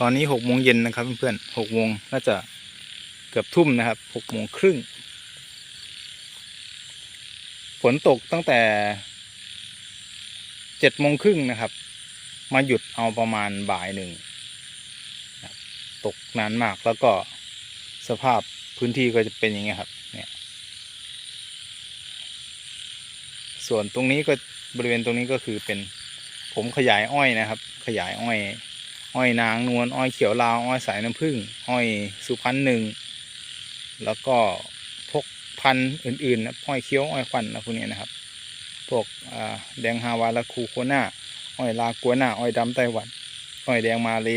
ตอนนี้หกโมงเย็นนะครับเพื่อนๆหกโมงน่าจะเกือบทุ่มนะครับหกโมงครึ่งฝนตกตั้งแต่เจ็ดโมงครึ่งนะครับ มาหยุดเอาประมาณบ่ายหนึ่งตกนานมากแล้วก็สภาพพื้นที่ก็จะเป็นอย่างเงี้ยครับเนี่ยส่วนตรงนี้ก็บริเวณตรงนี้ก็คือเป็นผมขยายอ้อยนะครับ ขยายอ้อย อ้อยนางนวลอ้อยเขียวลาวอ้อยสายน้ำผึ้งอ้อยสุพรรณหนึ่งแล้วก็พวกพันธุ์อื่นๆนะอ้อยเขียวอ้อยควันนะพวกนี้นะครับพวกแดงฮาวาลาคูโคน่าอ้อยลากัวน่าอ้อยดำไต้หวันอ้อยแดงมาเล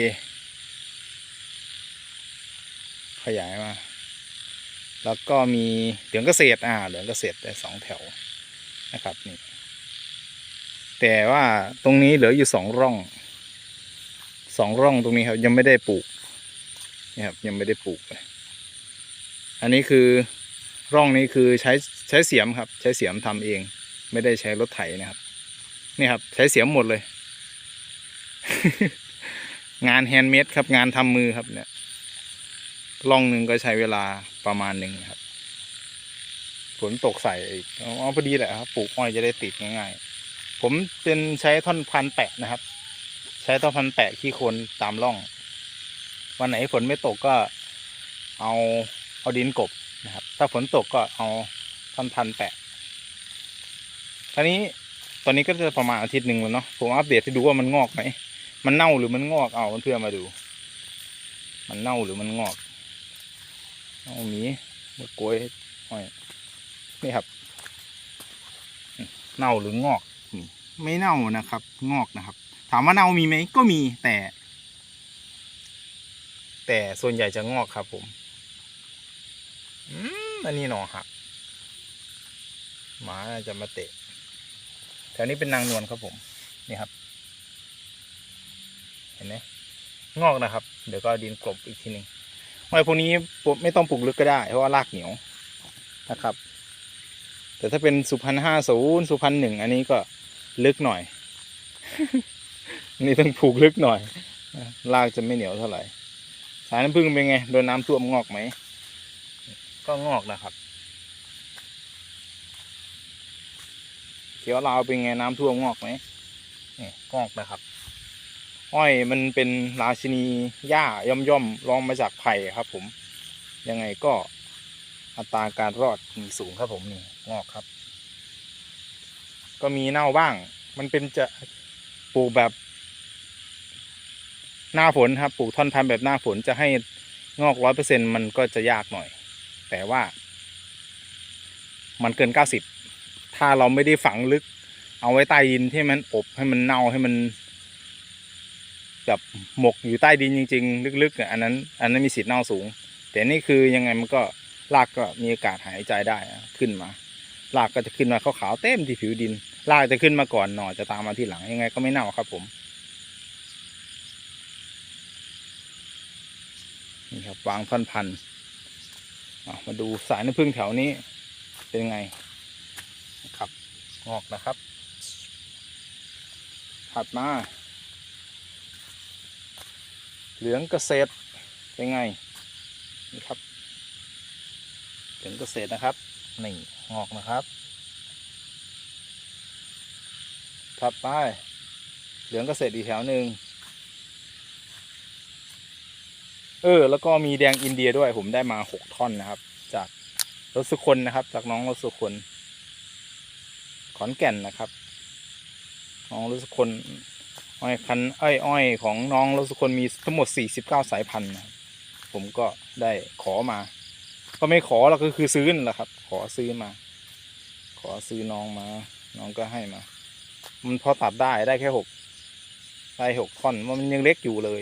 ขยายมาแล้วก็มีเหลืองเกษตรอ่าเหลืองเกษตรได้สองแถวนะครับนี่แต่ว่าตรงนี้เหลืออยู่สองร่อง สองร่องตรงนี้ครับ ยังไม่ได้ปลูกนี่ครับยังไม่ได้ปลูกเลยอันนี้คือร่องนี้คือใช้ใช้เสียมครับ ใช้เสียมทำเอง ไม่ได้ใช้รถไถนะครับนี่ครับ ใช้เสียมหมดเลย งานแฮนด์เมดครับ งานทำมือครับเนี่ยร่องหนึ่งก็ใช้เวลาประมาณหนึ่งครับฝนตกใส่อีกอ๋อพอดีแหละครับปลูกอ้อยจะได้ติดง่ายๆผมเป็นใช้ท่อนพันแปะนะครับ ช้ท่อนพันแปะขี้โคลนตามร่อง วันไหนฝนไม่ตกก็เอาเอาดินกบนะครับ ถ้าฝนตกก็เอาท่อนพันแปะทีนี้ตอนนี้ก็จะประมาณอาทิตย์หนึ่งแล้วเนาะผมอัปเดตให้ดูว่ามันงอกไหมมันเน่าหรือมันงอกเอาเพื่อนมาดู มันเน่าหรือมันงอกเอาหมีมากล้วยหอยนี่ครับ เน่าหรืองอก ไม่เน่านะครับ งอกนะครับ ถามว่าเน่ามีไหมก็มีแต่ แต่ส่วนใหญ่จะงอกครับผมอืมอันนี้หนอหักหมาจะมาเตะแถวนี้เป็นนางนวลครับผม นี่ครับ เห็นไหมงอกนะครับ เดี๋ยวก็ดินกลบอีกทีหนึ่งไอ้พวกนี้ไม่ต้องปลูกลึกก็ได้ เพราะว่ารากเหนียวนะครับ แต่ถ้าเป็นสุพรรณห้าศูนย์สุพรรณหนึ่งอันนี้ก็ลึกหน่อย นนี่ต้องปลูกลึกหน่อยรากจะไม่เหนียวเท่าไหร่ สายน้ำผึ้งเป็นไงโดนน้ำท่วมงอกไหม ก็งอกนะครับ เขียวลาวเป็นไงน้ำท่วมงอกไหมนี่งอกนะครับ อ้อยมันเป็นราชินีหญ้าย่อมย่อมๆรองมาจากไผ่ครับ ผม ยังไงก็อัตราการรอดมีสูงครับผมนี่งอกครับ ก็มีเน่าบ้าง มันเป็นจะปลูกแบบ หน้าฝนครับปลูกท่อนพันธุ์แบบหน้าฝนจะให้งอกร้อยเปอร์เซ็นมันก็จะยากหน่อย แต่ว่า มันเกินเก้าสิบถ้าเราไม่ได้ฝังลึก เอาไว้ใต้ดินให้มันอบให้มันเน่าให้มันแบบหมกอยู่ใต้ดินจริง ๆ ลึกๆอะอันนั้น อันนั้นมีสิทธิ์เน่าสูง แต่นี่คือยังไงมันก็รากก็มีโอกาสหายใจได้ขึ้นมารากก็จะขึ้นมาขาวๆเต็มที่ผิวดินรากจะขึ้นมาก่อนหน่อจะตามมาที่หลังยังไงก็ไม่เน่าครับผม ครับวางท่อนพันมาดูสายน้ำผึ้งแถวนี้เป็นไงครับงอกนะครับ ถัดมา เหลืองเกษตรเป็นไงนี่ครับเหลืองเกษตรนะครับนี่งอกนะครับ ถัดไปเหลืองเกษตรอีกแถวหนึ่ง เออ แล้วก็มีแดงอินเดียด้วย ผมได้มาหกท่อนนะครับ จากรถสุคนนะครับ จากน้องรถสุคนขอนแก่นนะครับน้องรถสุคนอ้อยคันอ้อยอ้อยของน้องรถสุคนมีทั้งหมดสี่สิบเก้าสายพันธุ์นะครับผมก็ได้ขอมา ก็ไม่ขอเราก็คือซื้อนั่นแหละครับ ขอซื้อมา ขอซื้อน้องมา น้องก็ให้มา มันพอตัดได้ได้แค่หกได้หกท่อนมันยังเล็กอยู่เลย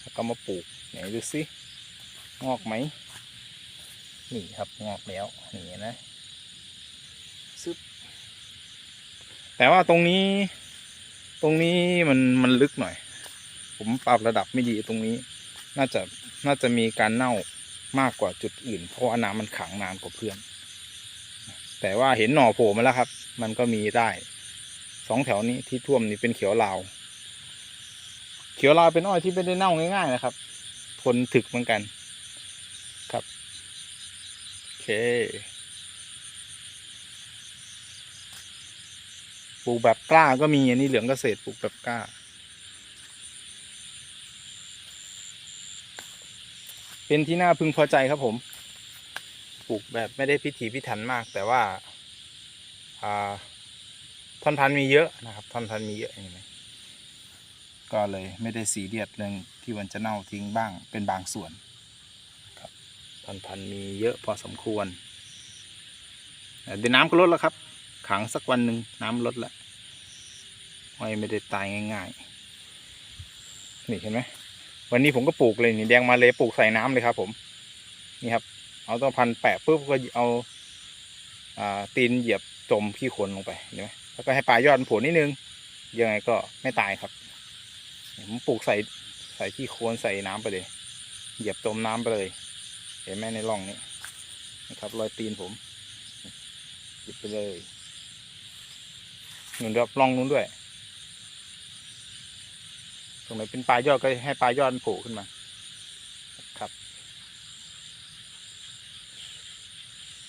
แล้วก็มาปลูก ไหนดูสิงอกไหมนี่ครับงอกแล้วนี่นะซึบแต่ว่าตรงนี้ ตรงนี้มันมันลึกหน่อย ผมปรับระดับไม่ดีตรงนี้ น่าจะน่าจะมีการเน่ามากกว่าจุดอื่น เพราะว่าน้ำมันขังนานกว่าเพื่อน แต่ว่าเห็นหน่อโผล่มาแล้วครับ มันก็มีได้สองแถวนี้ที่ท่วมนี่เป็นเขียวลาว เขียวลาวเป็นอ้อยที่ไม่ได้เน่าง่ายๆนะครับ ทนถึกเหมือนกัน ครับโอเคปลูกแบบกล้าก็มีอันนี้เหลืองเกษตรปลูกแบบกล้า เป็นที่น่าพึงพอใจครับผม ปลูกแบบไม่ได้พิถีพิถันมาก แต่ว่าอ่าท่อนพันธุ์มีเยอะนะครับท่อนพันธุ์มีเยอะเห็นไหม ก็เลยไม่ได้สีเรียสเรื่องที่มันจะเน่าทิ้งบ้างเป็นบางส่วนครับท่อนพันธุ์มีเยอะพอสมควรแต่เดี๋ยวน้ำก็ลดแล้วครับ ขังสักวันหนึ่งน้ำลดแล้วอ้อยไม่ได้ตายง่าย ๆ นี่เห็นไหมวันนี้ผมก็ปลูกเลยนี่แดงมาเลยปลูกใส่น้ำเลยครับ ผม นี่ครับ เอาต้นพันธุ์แปะปุ๊บก็เอาอาตีนเหยียบจมขี้โคนลงไปเห็นไหมแล้วก็ให้ปลายยอดมันผลนิดนึงยังไงก็ไม่ตายครับ ผมปลูกใส่ใส่ขี้โคนใส่น้ำไปเลย เหยียบจมน้ำไปเลย เห็นไหมในร่องนี้นะครับ รอยตีนผมหยิบไปเลยหนุนรับร่องนู้นด้วย ตรงไหนเป็นปลายยอดก็ให้ปลายยอดโผล่ขึ้นมาครับ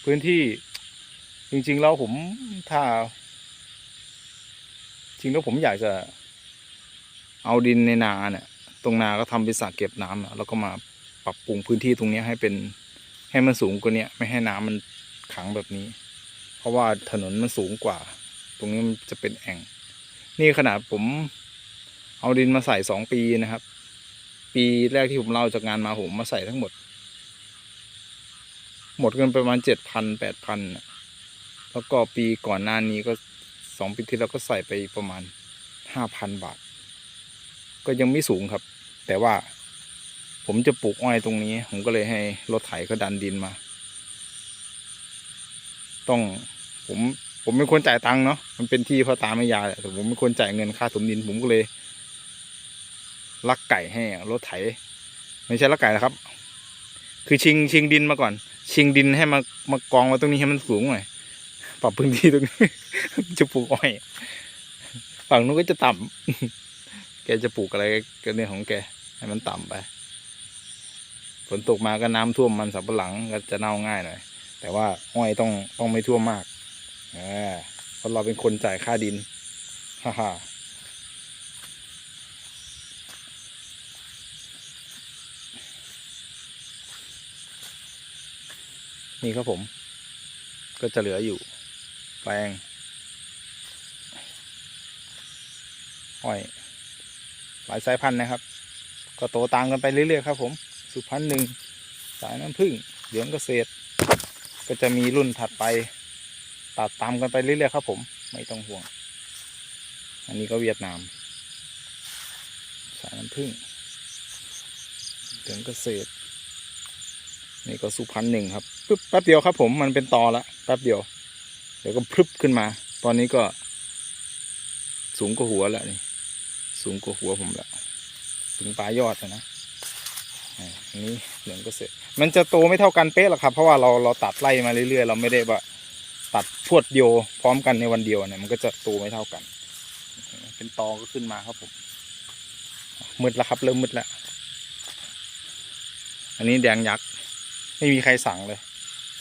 พื้นที่จริงๆแล้วผมถ้าจริงแล้วผมอยากจะ เอาดินในนาเนี่ยตรงนาก็ทำเป็นสระเก็บน้ำแล้วก็มาปรับปรุงพื้นที่ตรงนี้ให้เป็นให้มันสูงกว่าเนี้ยไม่ให้น้ำมันขังแบบนี้ เพราะว่าถนนมันสูงกว่า ตรงนี้มันจะเป็นแอ่ง นี่ขนาดผมเอาดินมาใส่สองปีนะครับ ปีแรกที่ผมเล่าจากงานมาผมมาใส่ทั้งหมด หมดเงินประมาณเจ็ดพันแปดพันแล้วก็ปีก่อนหน้านี้ก็สองปีที่แล้วก็ใส่ไปประมาณห้าพันบาท ก็ยังไม่สูงครับ แต่ว่าผมจะปลูกอ้อยตรงนี้ ผมก็เลยให้รถไถก็ดันดินมา ต้องผมผมเป็นคนจ่ายตังค์เนาะมันเป็นที่พ่อตาไม่ยายแหละแต่ผมเป็นคนจ่ายเงินค่าถมดิน ผมก็เลยลักไก่ให้รถไถ ไม่ใช่ลักไก่นะครับ คือชิงชิงดินมาก่อน ชิงดินให้มามากองไว้ตรงนี้ให้มันสูงหน่อยปรับพื้นที่ตรงนี้จะปลูกอ้อย ฝั่งนู้นก็จะต่ำ แกจะปลูกอะไรก็เรื่องของแกให้มันต่ำไปฝนตกมาก็น้ำท่วมมันสับปะหลังก็จะเน่าง่ายหน่อยแต่ว่าอ้อยต้องต้องไม่ท่วมมากอ่าเพราะเราเป็นคนจ่ายค่าดินฮ่าฮ่านี่ครับผม ก็จะเหลืออยู่ แปลงอ้อย หลายสายพันธุ์นะครับ ก็โตตามกันไปเรื่อยๆครับ ผมสุพรรณหนึ่งสายน้ำผึ้งเหลืองเกษตร ก็จะมีรุ่นถัดไปตัดตามกันไปเรื่อยๆครับ ผมไม่ต้องห่วง อันนี้ก็เวียดนาม สายน้ำผึ้งเหลืองเกษตรนี่ก็สุพรรณหนึ่งครับปึ๊บแป๊บเดียวครับ ผมมันเป็นตอละแป๊บเดียว เดี๋ยวก็พรึบขึ้นมา ตอนนี้ก็สูงกว่าหัวแล้วนี่ สูงกว่าหัวผมแล้วถึงปลายยอดแล้วนะอ่าอันนี้เหลืองก็เสร็จ มันจะโตไม่เท่ากันเป๊ะหรอกครับ เพราะว่าเราเราตัดไล่มาเรื่อยๆ เราไม่ได้ว่าตัดพรวดเดียวพร้อมกันในวันเดียวเนี่ยมันก็จะโตไม่เท่ากัน เป็นตอก็ขึ้นมาครับผมมืดแล้วครับ เริ่มมืดแล้ว อันนี้แดงยักษ์ไม่มีใครสั่งเลย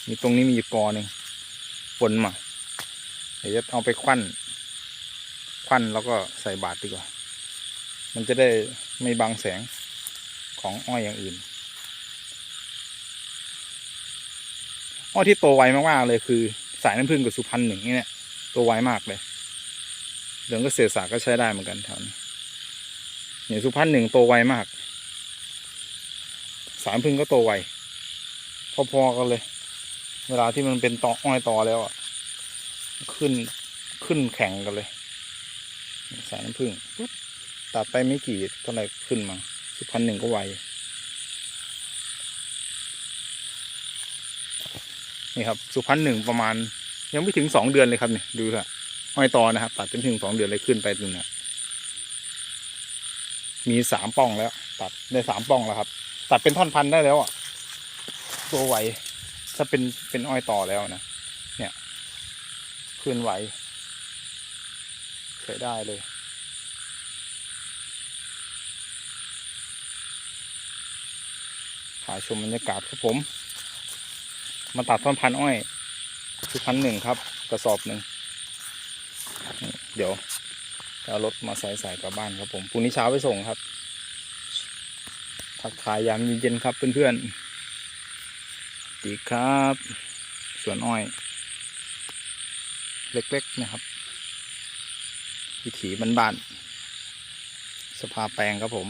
มีตรงนี้มีอยู่กอหนึ่งฝนมา เดี๋ยวจะเอาไปควันควันแล้วก็ใส่บาตรดีกว่า มันจะได้ไม่บังแสงของอ้อยอย่างอื่น อ้อยที่โตไวมากๆเลยคือ สายน้ำผึ้งกับสุพรรณหนึ่งนี่เนี่ยโตไวมากเลยเหลืองเกษตรศาสตร์ก็ใช้ได้เหมือนกันแถวนี้เนี่ยสุพรรณหนึ่งโตไวมาก สายน้ำผึ้งก็โตไวพอๆกันเลย เวลาที่มันเป็นตออ้อยตอแล้วอะขึ้นขึ้นแข่งกันเลย สายน้ำผึ้งปุ๊บ ตัดไปไม่กี่เท่าไหร่ขึ้นมาสุพรรณหนึ่งก็ไวนี่ครับสุพรรณหนึ่งประมาณ ยังไม่ถึงสองเดือนเลยครับเนี่ยดูค่ะอ้อยตอนะครับ ตัดจนถึงสองเดือนเลยขึ้นไปตรงนี้มีสามป้องแล้ว ตัดได้สามป้องแล้วครับ ตัดเป็นท่อนพันได้แล้วอะตัวไหวถ้าเป็นเป็นอ้อยต่อแล้วนะเนี่ยเคลื่อนไหวใช้ได้เลยาชมบรรยากาศครับผม มาตัดท่อนพันอ้อยคือพันหนึ่งครับ กระสอบหนึ่งเดี๋ยวจะเอารถมาใส่ใส่กลับบ้านครับผมพรุ่งนี้เช้าไปส่งครับ ทักทายยามเย็นๆครับเพื่อนๆดีครับสวนอ้อย เล็กๆนะครับ วิถีบ้านๆสภาแปลงครับผม